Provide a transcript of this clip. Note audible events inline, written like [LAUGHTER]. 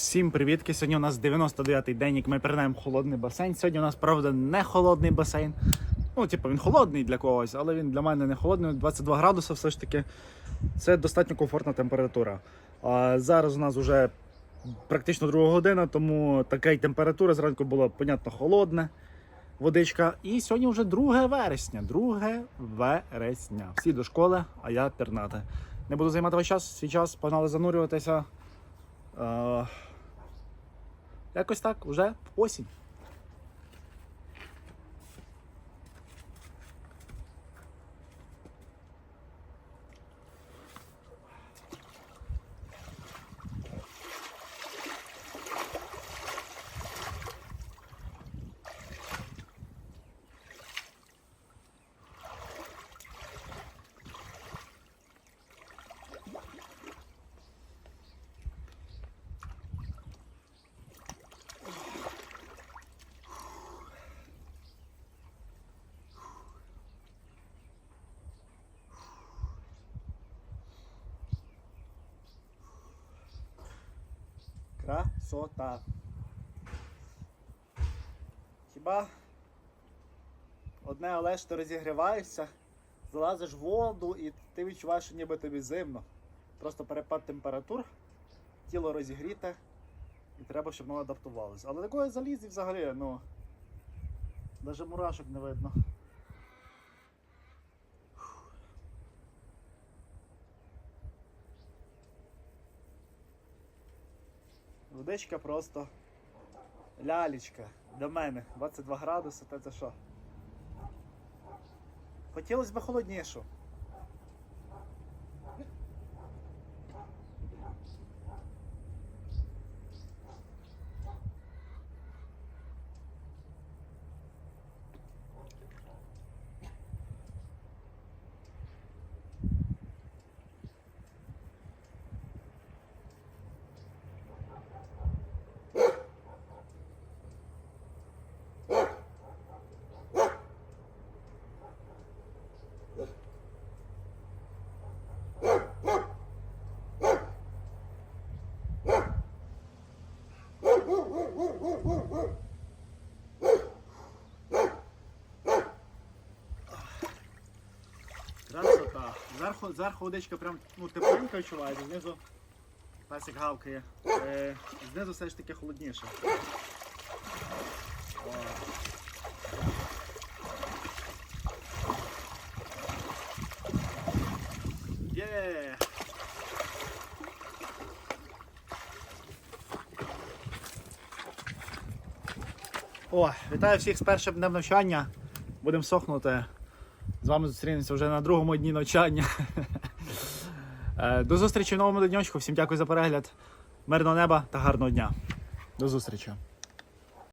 Всім привітки! Сьогодні у нас 99-й день, як ми передаємо холодний басейн. Сьогодні у нас, правда, не холодний басейн. Ну, типу, він холодний для когось, але він для мене не холодний. 22 градуси все ж таки. Це достатньо комфортна температура. А зараз у нас вже практично друга година, тому така й температура зранку була, понятно, холодна водичка. І сьогодні вже 2 вересня. 2 вересня. Всі до школи, а я пернати. Не буду займати ваш час, свій час, погнали занурюватися. Е, якось так, вже осінь. Красота. Хіба одне але ж ти розігріваєшся, залазиш в воду і ти відчуваєш, що ніби тобі зимно. Просто перепад температур, тіло розігріте і треба, щоб воно адаптувалося. Але такої залізі взагалі, ну, навіть мурашок не видно. Водичка просто лялечка до мене. 22 градуси, та це що? Хотілося б холоднішу. Красота. Зверху, зверху водичка прям ну, тепленька відчувається, знизу песик гавкає. Е, знизу все ж таки холодніше. Є! О, вітаю всіх з першим днем навчання. Будемо сохнути. З вами зустрінемося вже на другому дні навчання. [LAUGHS] Е, До зустрічі в новому денечку. Всім дякую за перегляд. Мирного неба та гарного дня. До зустрічі.